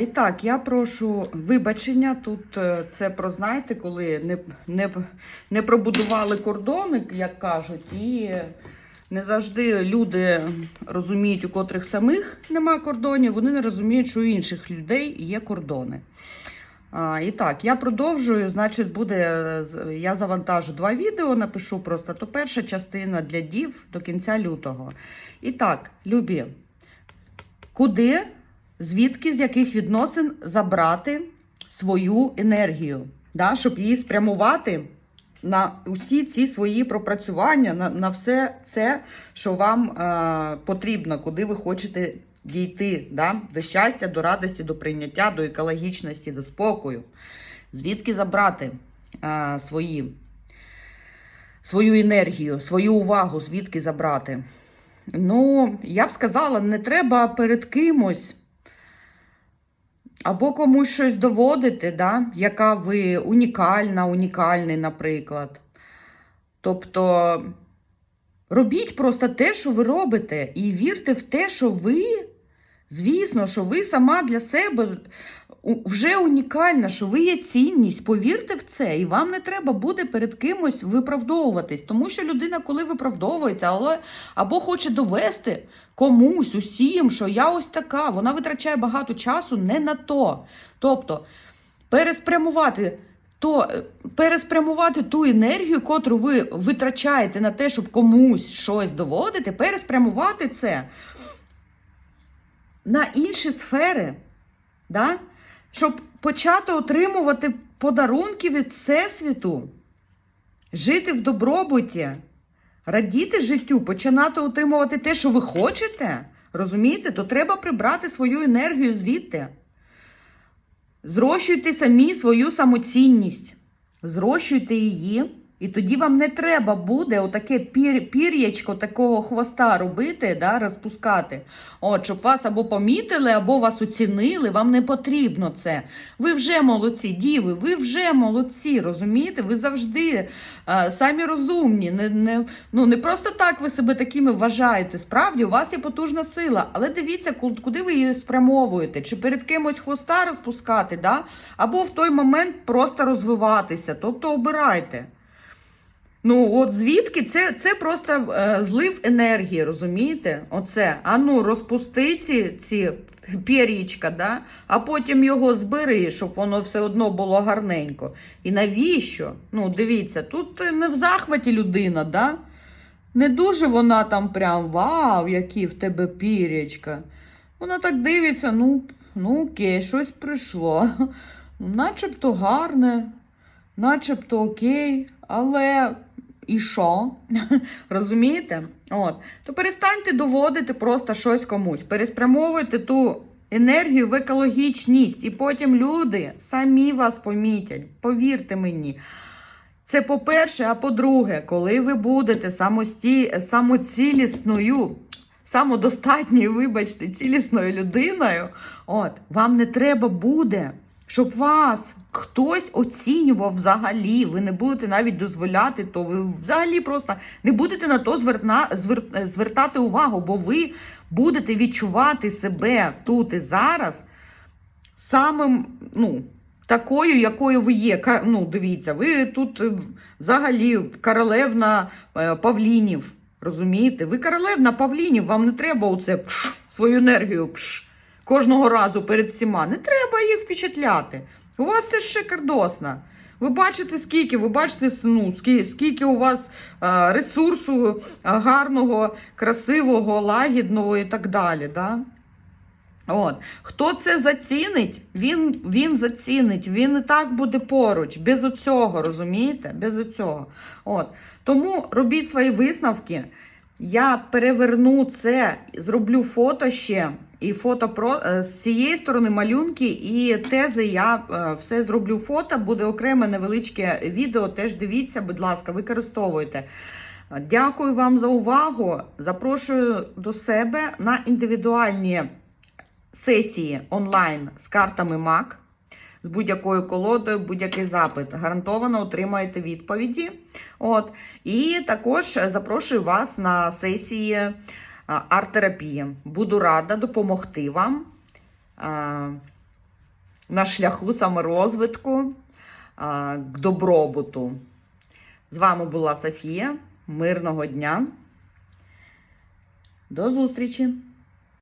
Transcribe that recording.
І так, я прошу вибачення. Тут е, це про знаєте, коли не, не, не пробудували кордони, як кажуть, і не завжди люди розуміють, у котрих самих нема кордонів, вони не розуміють, що у інших людей є кордони. А, і так, я продовжую. Значить, буде я завантажу два відео, напишу просто то перша частина для дів до кінця лютого. І так, любі, куди, звідки, з яких відносин забрати свою енергію, да, щоб її спрямувати на усі ці свої пропрацювання, на, на все це, що вам е, потрібно, куди ви хочете дійти, да, до щастя, до радості, до прийняття, до екологічності, до спокою. Звідки забрати е, свої, свою енергію, свою увагу, звідки забрати? Ну, я б сказала, не треба перед кимось або комусь щось доводити, да? яка ви унікальна, унікальний, наприклад. Тобто робіть просто те, що ви робите, і вірте в те, що ви, звісно, що ви сама для себе вже унікальна, що ви є цінність. Повірте в це, і вам не треба буде перед кимось виправдовуватись. Тому що людина, коли виправдовується, але або хоче довести комусь, усім, що я ось така, вона витрачає багато часу не на то. Тобто переспрямувати. То переспрямувати ту енергію, котру ви витрачаєте на те, щоб комусь щось доводити, переспрямувати це на інші сфери, да? Щоб почати отримувати подарунки від Всесвіту, жити в добробуті, радіти життю, починати отримувати те, що ви хочете, розумієте, то треба прибрати свою енергію звідти. Зрощуйте самі свою самоцінність, зрощуйте її, і тоді вам не треба буде отаке пір, пір'ячко такого хвоста робити, да, розпускати. От, щоб вас або помітили, або вас оцінили, вам не потрібно це. Ви вже молодці, діви, ви вже молодці, розумієте? Ви завжди а, самі розумні. Не, не, ну, не просто так ви себе такими вважаєте. Справді, у вас є потужна сила, але дивіться, куди ви її спрямовуєте. Чи перед кимось хвоста розпускати, да? або в той момент просто розвиватися. Тобто обирайте. Ну, от звідки це, це просто е, злив енергії, розумієте? Оце. А ну, розпусти ці, ці пір'ячка, да? а потім його збери, щоб воно все одно було гарненько. І навіщо? Ну, дивіться, тут е, не в захваті людина, да? Не дуже вона там прям вау, які в тебе пір'ячка. Вона так дивиться, ну, ну окей, щось прийшло. Ну, Начебто гарне, начебто окей, але і що? Розумієте? От. То перестаньте доводити просто щось комусь. Переспрямовуйте ту енергію в екологічність, і потім люди самі вас помітять. Повірте мені. Це по-перше, а по-друге, коли ви будете самості... самоцілісною, самодостатньою, вибачте, цілісною людиною, от, вам не треба буде, щоб вас хтось оцінював взагалі. Ви не будете навіть дозволяти, то ви взагалі просто не будете на то зверна... звер... звертати увагу, бо ви будете відчувати себе тут і зараз самим, ну, такою, якою ви є. Ну, дивіться, ви тут е, взагалі королевна е, Павлінів. Розумієте? Ви королевна Павлінів, вам не треба оце пш, свою енергію пш, кожного разу перед всіма. Не треба їх впечатляти. У вас все шикардосно. Ви бачите, скільки, ви бачите, ну, скільки, у вас е, ресурсу е, гарного, красивого, лагідного і так далі. Да? От. Хто це зацінить, він, він зацінить, він і так буде поруч, без оцього, розумієте? Без оцього. От. Тому робіть свої висновки. Я переверну це, зроблю фото ще, і фото про е, з цієї сторони малюнки і тези. Я е, все зроблю фото, буде окреме невеличке відео. Теж дивіться, будь ласка, використовуйте. Дякую вам за увагу. Запрошую до себе на індивідуальні сесії онлайн з картами MAC, з будь-якою колодою, будь-який запит. Гарантовано отримаєте відповіді. От. І також запрошую вас на сесії арт-терапії. Буду рада допомогти вам. на шляху саморозвитку, а, к добробуту. З вами була Софія. Мирного дня. До зустрічі!